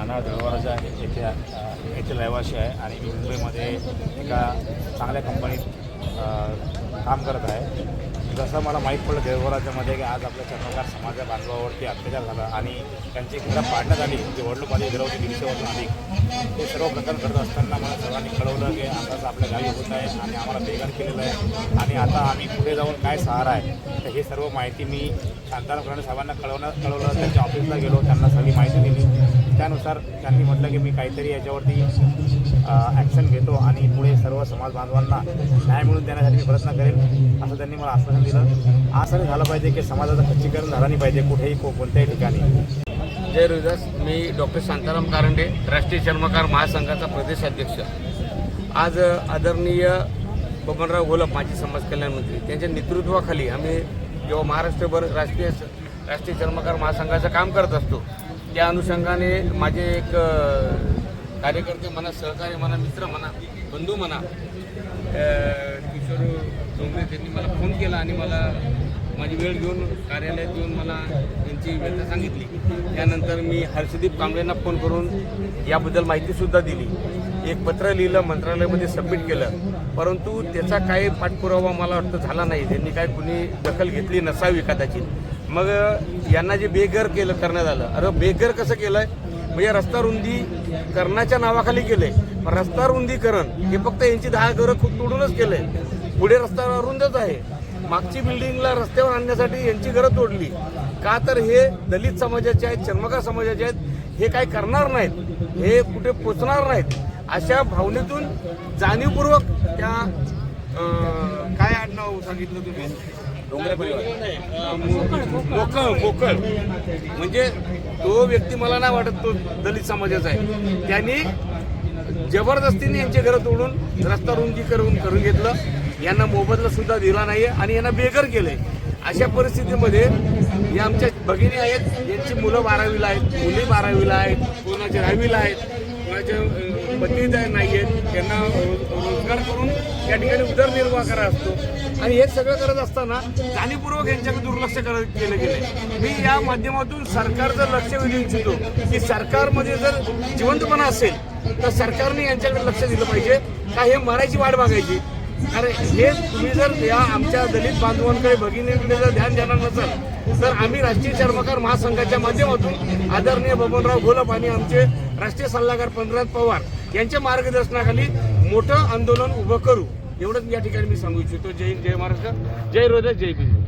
राहणार देवराजा येथे येथील रहिवासी आहे आणि मी मुंबईमध्ये एका चांगल्या कंपनीत काम करत आहे. जसं मला माहीत पडलं देवराजामध्ये की आज आपल्या चंद्रकार समाजा बांधवावरती अत्याचार झाला आणि त्यांची घरं पाडण्यात आली जे वडलूमध्ये गेलं होते दीडशे वर्ष अधिक ते सर्व प्रकार घडत असताना मला सर्वांनी कळवलं की आताच आपल्या गावी होत आहे आणि आम्हाला बेघर केलेलं आहे. आणि आता आम्ही पुढे जाऊन काय सहारा आहे तर हे सर्व माहिती मी शांताराम फडणवीस साहेबांना कळवण्यात कळवलं. त्यांच्या ऑफिसला गेलो त्यांना सगळी माहिती दिली. त्यानुसार त्यांनी म्हटलं की मी काहीतरी याच्यावरती ॲक्शन घेतो आणि पुढे सर्व समाज बांधवांना न्याय मिळून देण्यासाठी मी प्रयत्न करेन असं त्यांनी मला आश्वासन दिलं. असं झालं पाहिजे की समाजाचं खच्चीकरण झालं नाही पाहिजे कुठेही को कोणत्याही ठिकाणी. जय रुजस मी डॉक्टर शांताराम कारंडे राष्ट्रीय चर्मकार महासंघाचा प्रदेशाध्यक्ष आज आदरणीय बबनराव घोलप माजी समाज कल्याण मंत्री त्यांच्या नेतृत्वाखाली आम्ही जेव्हा महाराष्ट्रभर राष्ट्रीय राष्ट्रीय चर्मकार महासंघाचं काम करत असतो त्या अनुषंगाने माझे एक कार्यकर्ते म्हणा सहकारी म्हणा मित्र म्हणा बंधू म्हणा किशोर डोंगरे त्यांनी मला फोन केला आणि मला माझी वेळ घेऊन कार्यालयात येऊन मला त्यांची व्यथा सांगितली. त्यानंतर मी हर्षदीप कांबळेंना फोन करून याबद्दल माहितीसुद्धा दिली. एक पत्र लिहिलं मंत्रालयामध्ये सबमिट केलं. परंतु त्याचा काही पाठपुरावा मला वाटतं झाला नाही. त्यांनी काय कुणी दखल घेतली नसावी कदाचित. मग यांना जे बेघर केलं करण्यात आलं. अरे हो, बेघर कसं केलंय? म्हणजे रस्ता रुंदी करण्याच्या नावाखाली केलंय. पण रस्ता रुंदीकरण हे फक्त यांची दहा घरं खूप तोडूनच केलंय. पुढे रस्ता रुंदच आहे. मागची बिल्डिंगला रस्त्यावर आणण्यासाठी यांची घरं तोडली. का तर हे दलित समाजाचे आहेत चर्मकार समाजाचे आहेत हे काय करणार नाहीत. हे कुठे पोचणार नाहीत. अशा भावनेतून जाणीवपूर्वक त्या काय आडनाव सांगितलं तुम्ही? डोंगरे परिवार. मोकळ मोकळ म्हणजे तो व्यक्ती मला नाही वाटत तो दलित समाजाचा आहे. त्यांनी जबरदस्तीने यांचे घरं तोडून रस्ता रुंदी करून करून घेतलं. यांना मोबदला सुद्धा दिला नाही आणि यांना बेघर केलंय. अशा परिस्थितीमध्ये या आमच्या भगिनी आहेत. यांची मुलं बारावीला आहेत मुली बारावीला आहेत कोणाच्या दहावीला आहेत कोणाच्या अं, नाही आहेत त्यांना रोजगार करून या ठिकाणी उदरनिर्वाह करा असतो. आणि हे सगळं करत असताना जाणीवपूर्वक यांच्याकडे दुर्लक्ष करत केलं गेलंय. मी या माध्यमातून सरकारचं लक्ष वेधू इच्छितो की सरकारमध्ये जर जिवंतपणा असेल तर सरकारने यांच्याकडे लक्ष दिलं पाहिजे का हे मरायची वाट बघायची? अरे हे तुम्ही जर या आमच्या दलित बांधवांकडे भगिनीकडे जर ध्यान देणार नसाल तर आम्ही राष्ट्रीय चर्मकार महासंघाच्या माध्यमातून आदरणीय बबनराव घोलप आणि आमचे राष्ट्रीय सल्लागार पंढरनाथ पवार यांच्या मार्गदर्शनाखाली मोठं आंदोलन उभं करू. एवढंच या ठिकाणी मी सांगू इच्छितो. जय हिंद जय महाराष्ट्र. जय हृदय जय भीम.